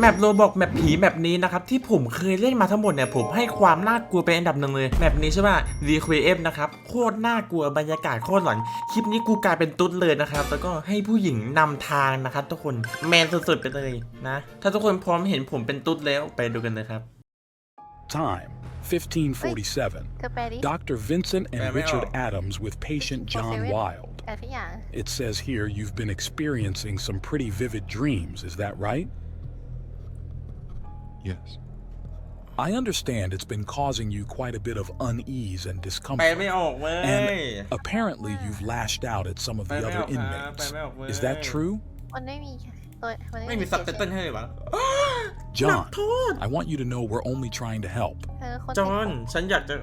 แมปโรบอกแมปผีแมปนี้นะครับที่ผมเคยเล่นมาทั้งหมดเนี่ยผมให้ความน่ากลัวเป็นอันดับหนึ่งเลยแมปนี้ใช่ป่ะรีควีเอฟนะครับโคตรน่ากลัวบรรยากาศโคตรหลอนคลิปนี้กูกลายเป็นตุ๊ดเลยนะครับแล้วก็ให้ผู้หญิงนำทางนะครับทุกคนแมนสุดๆไปเลยนะถ้าทุกคนพร้อมเห็นผมเป็นตุ๊ดแล้วไปดูกันเลยครับ Time 1547. เธอแปลดิ Dr. Vincent and Wait, wait, Richard oh. Adams with patient John wait. Wild. แปลทุกอย่าง It says here you've been experiencing some pretty vivid dreams, is that right? Yes. I understand it's been causing you quite a bit of unease and ไป discomfort. ไม่ออกเว้ย And apparently you've lashed out at some of the Wait, other wait, uh, inmates. wait, wait, Is that wait. true? มันไม่มีตัวมัน ไม่มีซับไตเติ้ลให้เลยวะ John, โทษ I want you to know we're only trying to help. เธอคน จอห์นฉันอยากจะ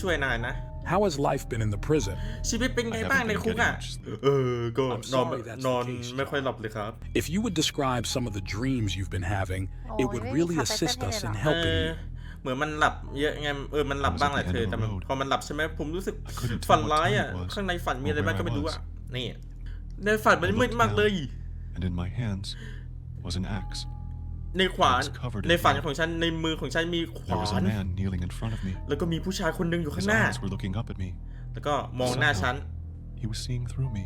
ช่วยนายนะ ก How has life been in the prison? ชีวิตเป็นไง I haven't บ้างใน been คุก getting อะ much sleep. เออ ก็ I'm นอน sorry that's นอน the case, ไม่ค่อยหลับเลยครับ If you would describe some of the dreams you've been having, it would really assist us in เอ helping อ you. เหมือนมันหลับเยอะไง เออ มันหลับบ้างแหละเธอ แต่มันพอมันหลับใช่ไหมผมรู้สึก I couldn't tell ฝัน what ร้าย time อะ it was ข้างในฝันมีอะไร or บ้าง where ก็ไม่ I รู้ was. อะ นี่ ในฝันมันมืดมากเลย And in my hands was an axe. ในขวาน It's covered in ในฝัน blood. ของฉันในมือของฉันมีข There วา was น a man kneeling in front of me. แล้วก็มีผู้ชายคนหนึงอยู่ข้า His งหน้า eyes were looking up at me. แล้วก็มองหน้าฉัน He was seeing through me,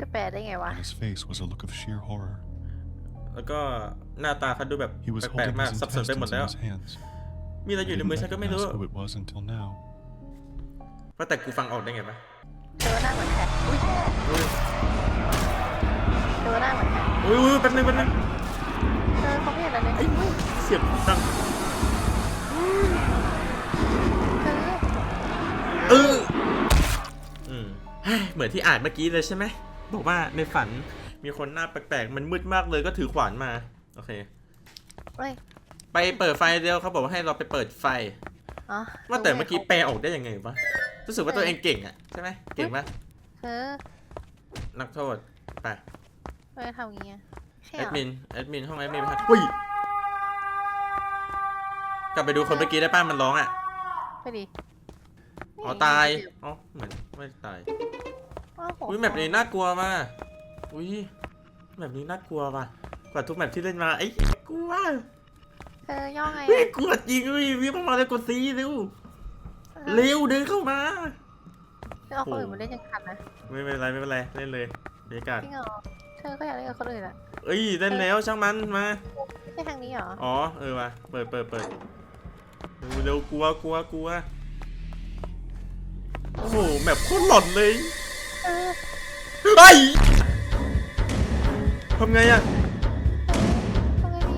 จะแปลได้ไงวะ and his face was a look of sheer horror. แล้วก็หน้าตาเขาดูแบบ He was แปลก holding ๆมาก his สับสนไปหมด intestines แล้ว in his hands. มีอะไร I อยู่ใน didn't มือฉันก็ไม่รู้ recognize who it was until now. ว่าแต่กูฟังออกได้ไงปะเธอหน้าเหมือนใครอุ้ยเธอหน้าเหมือนใครอุ้ยอุ้ยแป๊บนึงแป๊บนึงเธอเขาไม่ เห็นอะไรไอ้เลยเสียงดังเธอเอออืมเฮ้ยเหมือนที่อ่านเมื่อกี้เลยใช่ไหมบอกว่าในฝันมีคนหน้าแปลกๆ มันมืดมากเลยก็ถือขวานมา โอเคเฮ้ยไปเปิดไฟเดียวเขาบอกว่าให้เราไปเปิดไฟอ๋อว่าแต่เมื่อกี้แปลออกได้ยังไงวะรู้สึกว่าตัวเองเก่งอะใช่ไหมเก่งปะเธอนักโทษ ไปเธอทำอย่างเงี้ยใช่แอเหรดอมินแอดมินห้องแอดมินไปทำเฮ้ย กลับไปดูคนเมื่อกี้ได้ป้ามันร้องอะไปดิอ๋อตายอ๋อเหมือนไม่ตายอ้าวโหอุ้ยแมปนี้น่ากลัวมากอุ้ยแมปนี้น่ากลัวว่ะกว่าทุกแมปที่เล่นมาไอ้ยกลัวเธอย่อไงเฮ้ยอะกลัวจริงเฮ้ยวิ่งมาเลยกดซีเร็วเร็วเดินเข้ามาเธอเอาคนอื่นมาเล่นยังทันนะไม่เป็นไรไม่เป็นไรเล่นเลยบรรยากาศจริงเหรอเธอก็อยากเล่นกับคนอื่นอะเอ้ยเล่นแล้วช่างมันมาไม่ใช่ทางนี้เหรออ๋อเออว่ะเปิดเปิดเปิด เร็วเร็วกลัวกลัวกลัวโอ้โหแมปโคตรหลอนเลยเออเฮ้ยทำไงอะทำไงดี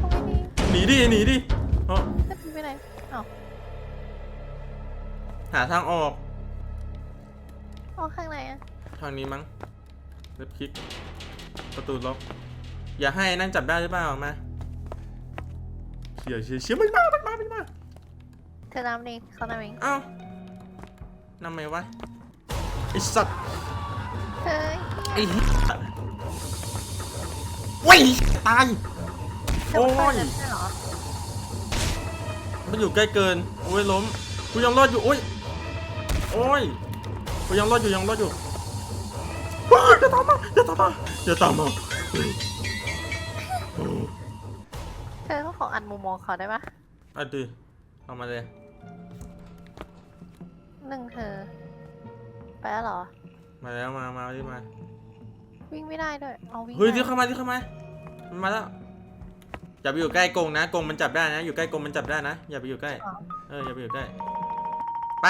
ทำไงดีหนีดิหนีดิอ๋อจะไปไหนอ้าวหาทางออก ออกข้างไหนอะทางนี้มั้งเล็บคลิก ประตูล็อก อย่าให้นั่นจับได้หรือเปล่ามา เชี่ยเชี่ยเชี่ยมันมามันมามันมาเธอนำเองเขานำเองเอ้านำไมวะไอสัตว์เธอไอ้เหี้ยเว้ยตายโอ้ยมันอยู่ใกล้เกินโอ้ยล้มกูยังรอดอยู่โอ้ยโอ้ยกูยังรอดอยู่ยังรอดอยู่ว้ายอย่าตามมาอย่าตามมาอย่าตามมา ธอเขาขออัดมุมมองเขาได้ปะอะดิเอามาเลยหนึ่งเธอ ไปแล้วเหรอ มาแล้วมามาดิมา วิ่งไม่ได้ด้วย เอาวิ่งเฮ้ยได้ที่เข้ามาที่เข้ามามันมาแล้ว อย่าไปอยู่ใกล้กรงนะกรงมันจับได้นะ อยู่ใกล้กรงมันจับได้นะ อย่าไปอยู่ใกล้อ๋อเอออย่าไปอยู่ใกล้ ไป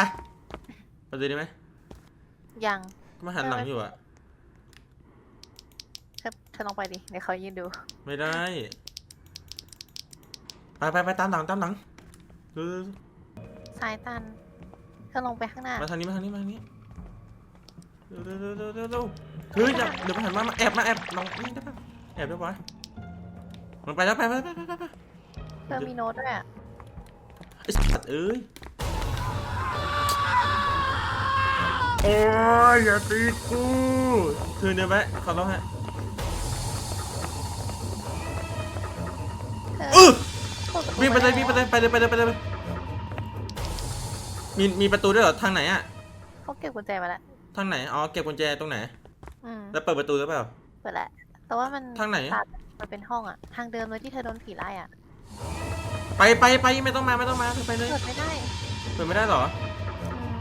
ไปดูได้ไหมยังก็มาหันหลังอยู่อะเธอเธอลองไปดิ เดี๋ยวเขายืนดู ไม่ได้ ไปไปไปตามหลังตามหลังเร็วสายตันเธอลงไปข้างหน้าๆมาทางนี้มาทางนี้มาทางนี้เร็วเร็วเร็วเร็วเร็วเร็วเฮ้ยอย่าเดี๋ยวมาหันมามาแอบมาแอบลองนี่ได้ปะแอบได้ปะมันไปแล้วไปไปไปไปไปไปเธอมีโน้ตด้วยอะไอ้สัตว์เอ้ยโอ้ยอย่าตีกูคืนเดียวไหมขอร้องฮะเธอเออ เปิดระตูวิ่งไปเลยม่วิ่งไปด้เลยไปเลยไปเลยไปเลยมีมีประตูด้วยเหรอทางไหนอะเขาเก็บกุญแจมาแล้วทางไหนอ๋อเก็บกุญแจตรงไหน อืมแล้วเปิดประตูหรือเปล่า เปิดแล้วแต่ว่ามันทางไหน ตัดมันเป็นห้องอะทางเดิมเลยที่เธอโดนผีไล่อะไปไปไปไม่ต้องมาไม่ต้องมาไปเลยเปิดไม่ได้เปิดไม่ได้เหรอ อืม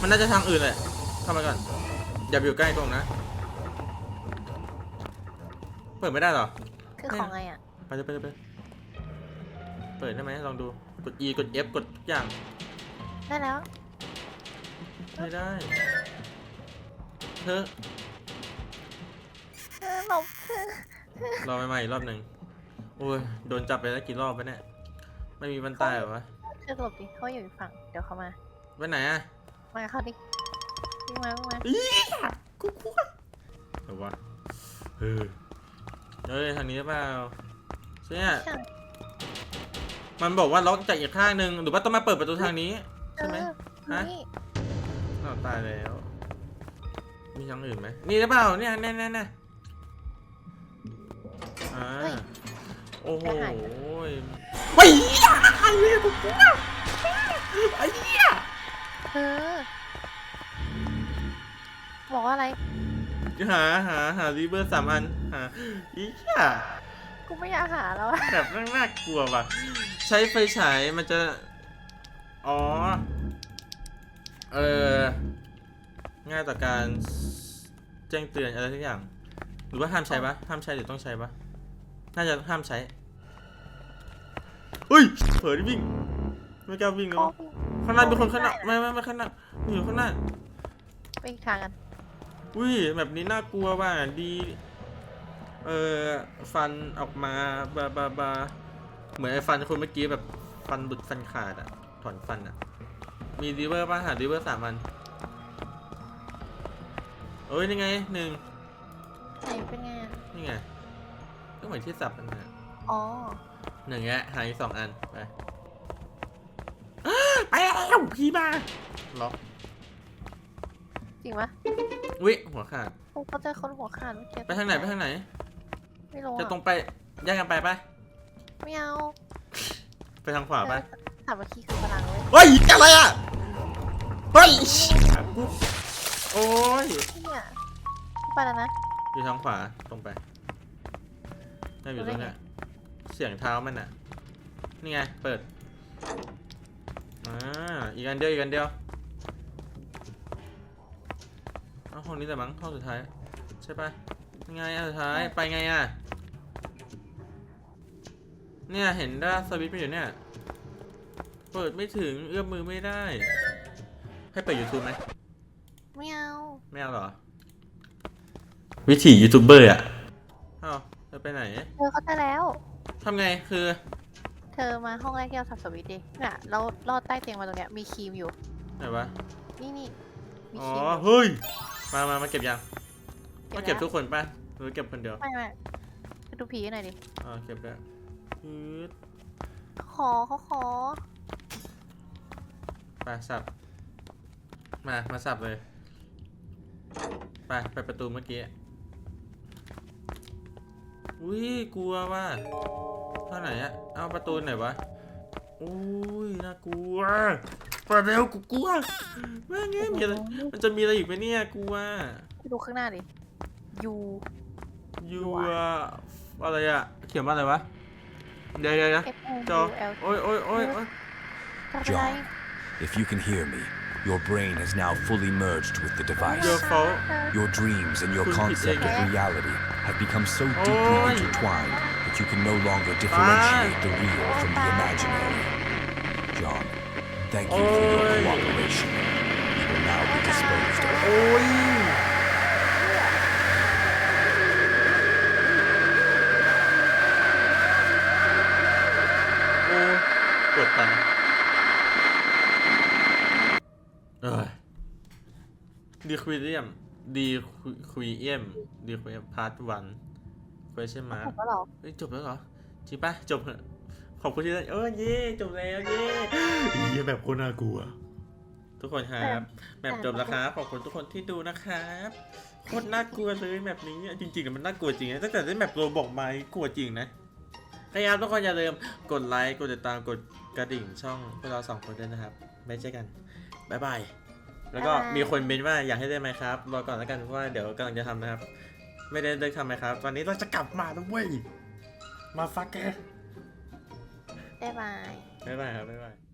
มันน่าจะทางอื่นแหละเข้ามาก่อน อย่าไปอยู่ใกล้ตรงนะ เปิดไม่ได้เหรอ คือของไงอะไปเลยไปเลยไปเลย เปิดได้ไหมลองดู กด E กด F กดทุกอย่าง ได้แล้ว ไม่ได้ เธอเออหลบรอใหม่ๆอีกรอบหนึ่งโอ้ย โดนจับไปแล้วกี่รอบไปเนี่ย ไม่มีวันตายเหรอวะเธอหลบดิเขาอยู่อีกฝั่ง เดี๋ยวเขามา ไปไหนอะมากับเขาดิวิ่งมาวิ่งมาอีกูกลัวเดี๋ยววะเฮ้ยเฮ้ย ทางนี้หรือเปล่าเนี่ย ใช่ มันบอกว่าล็อกจากอีกข้างหนึ่งหรือว่าต้องมาเปิดประตูทางนี้ ใช่ไหมเออฮะ นี่อ้าวตายแล้ว มีทางอื่นไหมนี่หรือเปล่าเนี่ยแน่แน่แน่อ่าโอ้โหไอ้เหี้ยไอ้เหี้ยกูกลัวไอ้เหี้ยเออบอกว่าอะไร หาหาหารีเบอร์สามอันหาอีเหี้ยกูไม่อยากหาแล้วอะแบบน่าน่ากลัวว่ะ ใช้ไฟฉายมันจะ อ๋อ เออ ง่ายต่อการแจ้งเตือนอะไรทุกอย่าง หรือว่าห้ามใช้ปะห้ามใช้หรือต้องใช้ปะน่าจะห้ามใช้เฮ้ย เผลอที่วิ่ง ไม่กล้าวิ่งเลยก็วะข้างหน้ามีคนข้างหน้าไม่ไม่ไม่ข้างหน้ามีอยู่ข้างหน้าไปอีกทางกันอุ้ยแบบนี้น่ากลัวว่ะดี เออฟันออกมาบาบาบา เหมือนไอ้ฟันคนเมื่อกี้แบบฟันบุดฟันขาดอะถอนฟันอะมีรีเวอร์ป่ะหารีเวอร์สามอันเอ้ยนี่ไงหนึ่งไหนเป็นไงอะนี่ไงก็เหมือนที่สับมันนะอ๋อ หนึ่งแยะหาอีกสองอันไปไปแล้วพี่มาล็อกจริงปะอุ้ยหัวขาดกูเขาเจอคนหัวขาดเมื่อกี้ไปทางไหนไปทางไหน ไม่รู้จะอะตรงไปแยกกันไปปะ ไม่เอาไปทางขวาปะสามัคคีคือพลังเว้ยเฮ้ยอะไรอะเฮ้ยกูโอ้ยเนี่ยไปแล้วนะ อยู่ทางขวาตรงไปน่าอยู่ตรงเนี้ยเสียงเท้ามันอะ นี่ไง เปิดอ่าอีกอันเดียวอีกอันเดียวเอาห้องนี้แต่มั้งห้องสุดท้าย ใช่ปะยังไงอันสุดท้ายไปไงอะ เนี่ยเห็นด้านสวิตช์มันอยู่เนี่ย เปิดไม่ถึงเอื้อมมือไม่ได้ ให้เปิด YouTube ไหมไม่เอาไม่เอาเหรอ วิถียูทูบเบอร์อะอ้าวจะไปไหนเธอเขาได้แล้ว ทำไงคือ เธอมาห้องแรกที่เราสับสวิตช์ดิเนี่ยเราลอดใต้เตียงมาตรงเนี้ยมีครีมอยู่ ไหนวะนี่นี่มีอ๋อครีมอยู่เฮ้ยมามามาเก็บยังเก็บมาเก็บแล้วทุกคนป่ะหรือเก็บคนเดียว ไม่ไม่ไปดูผีหน่อยดิอ๋อเก็บแล้ว ยืดขอเขาขอ ไปสับ มา มาสับเลย ไป ไปประตูเมื่อกี้ อุ้ยกลัวว่ะท่าไหนอะเอาประตูไหนวะ อุ้ยน่ากลัวเปิดเร็วกูกลัวแม่งเงี้ยมีอะไร มันจะมีอะไรอีกไหมเนี่ยกลัวไปดูข้างหน้าดิยูยูอะไรอะเขียนว่าอะไรวะ เดี๋ยวเดี๋ยวเดี๋ยว เอฟ จอ ยูเอล โอ้ยโอ้ยโอ้ยโอ้ย ทำอะไร John, if you can hear me, your brain has now fully merged with the device. Your fault. Your dreams and your Couldn't keep concept of taking it. reality have become so Oi. deeply intertwined that you can no longer differentiate the real from the imaginary. John, thank you for your Oi. cooperation. You will now be disposed of. โอ้ย ควิเลียมดีควิเอียมดีควิเอียมพาร์ทวันเควชั่นมาร์ถูกแล้วเหรอเฮ้ยจบแล้วเหรอจริงปะจบเหอะขอบคุณที่ได้เออเย่จบแล้วเย่เย่แบบโคตรน่ากลัว ทุกคนครับแบบจบแล้วครับขอบคุณทุกคนที่ดูนะครับโคตรน่ากลัวเลยแบบนี้อะจริงๆอะมันน่ากลัวจริงนะตั้งแต่ได้แบบโรบอกมากลัวจริงนะพยายามทุกคนอย่าลืมกดไลค์กดติดตามกดกระดิ่งช่องพวกเราสองคนด้วยนะครับไว้เจอกันบ๊ายบาย แล้วก็มีคนเมนว่าอยากให้ได้ไหมครับรอก่อนแล้วกันเพราะว่าเดี๋ยวกำลังจะทำนะครับ ไม่ได้เลิกทำไหมครับ ตอนนี้เราจะกลับมาแล้วเว้ยมาฟักเกอร์บ๊ายบายบ๊ายบายครับบ๊ายบาย